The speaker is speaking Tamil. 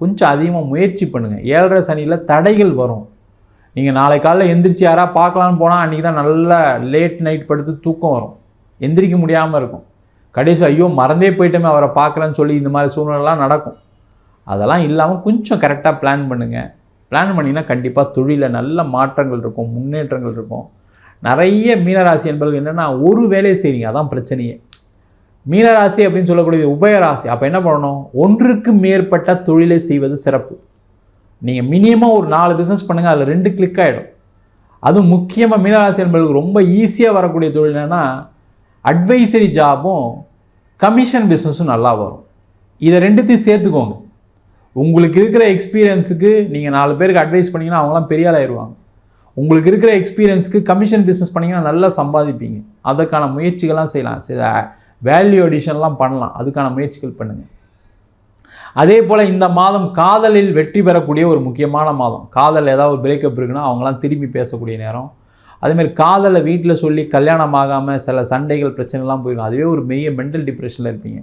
கொஞ்சம் அதிகமாக முயற்சி பண்ணுங்கள் ஏழரை சனியில் தடைகள் வரும். நீங்கள் நாளை காலையில் எந்திரிச்சு யாராக பார்க்கலான்னு போனால் அன்றைக்கி தான் நல்லா லேட் நைட் படுத்து தூக்கம் வரும். எந்திரிக்க முடியாமல் இருக்கும். கடைசி ஐயோ மறந்தே போயிட்டோமே அவரை பார்க்குறேன்னு சொல்லி இந்த மாதிரி சூழ்நிலைலாம் நடக்கும். அதெல்லாம் இல்லாமல் கொஞ்சம் கரெக்டாக பிளான் பண்ணுங்கள் பிளான் பண்ணிங்கன்னா கண்டிப்பாக தொழிலில் நல்ல மாற்றங்கள் இருக்கும் முன்னேற்றங்கள் இருக்கும். நிறைய மீனராசி என்பது என்னென்னா ஒரு வேலையை செய்கிறீங்க அதான் பிரச்சனையே. மீனராசி அப்படின்னு சொல்லக்கூடிய உபயராசி அப்போ என்ன பண்ணணும்? ஒன்றுக்கு மேற்பட்ட தொழிலை செய்வது சிறப்பு. நீங்கள் மினிமம் ஒரு நாலு பிஸ்னஸ் பண்ணுங்கள் அதில் ரெண்டு கிளிக் ஆகிடும் அதுவும் முக்கியமாக மீனராசி என்பவர்களுக்கு ரொம்ப ஈஸியாக வரக்கூடிய தொழில் என்னென்னா அட்வைசரி ஜாபும் கமிஷன் பிஸ்னஸும் நல்லா வரும். இதை ரெண்டுத்தையும் சேர்த்துக்கோங்க. உங்களுக்கு இருக்கிற எக்ஸ்பீரியன்ஸுக்கு நீங்கள் நாலு பேருக்கு அட்வைஸ் பண்ணிங்கன்னா அவங்களாம் பெரிய ஆளாயிருவாங்க உங்களுக்கு இருக்கிற எக்ஸ்பீரியன்ஸுக்கு கமிஷன் பிஸ்னஸ் பண்ணிங்கன்னா நல்லா சம்பாதிப்பீங்க. அதற்கான முயற்சிகள்லாம் செய்யலாம். சில வேல்யூ அடிஷன்லாம் பண்ணலாம். அதுக்கான முயற்சிகள் பண்ணுங்கள் அதே போல் இந்த மாதம் காதலில் வெற்றி பெறக்கூடிய ஒரு முக்கியமான மாதம். காதல் ஏதாவது ஒரு பிரேக்கப் இருக்குன்னா அவங்களாம் திரும்பி பேசக்கூடிய நேரம். அதேமாதிரி காதலை வீட்டில் சொல்லி கல்யாணம் ஆகாமல் சில சண்டைகள் பிரச்சனைலாம் போயிடும். அதுவே ஒரு மெய்ய மென்டல் டிப்ரெஷனில் இருப்பீங்க.